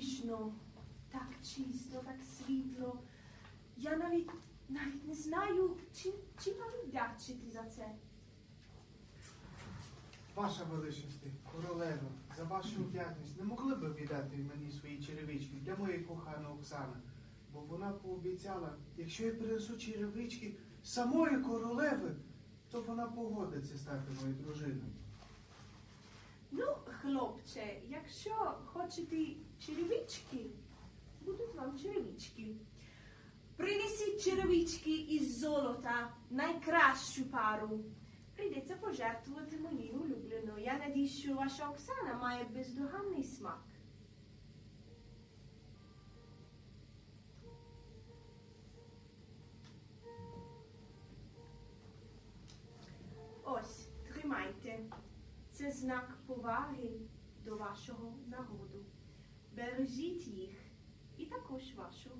дивовижно, так чисто, так світло. Я навіть навіть не знаю, чим, чим вам вдячити за це. Ваша величність, королева, за вашу вдячність не могли б віддати мені свої черевички для моєї коханої Оксани, бо вона пообіцяла, якщо я принесу черевички самої королеви, то вона погодиться стати моєю дружиною. Ну, хлопче, якщо хочете черевички, будуть вам черевички. Принесіть черевички із золота, найкращу пару. Прийдеться пожертвувати моєю улюбленою. Я надіюсь, що ваша Оксана має бездоганний смак. Ось, тримайте. Це знак поваги до вашого народу. Бережіть їх і також вашу.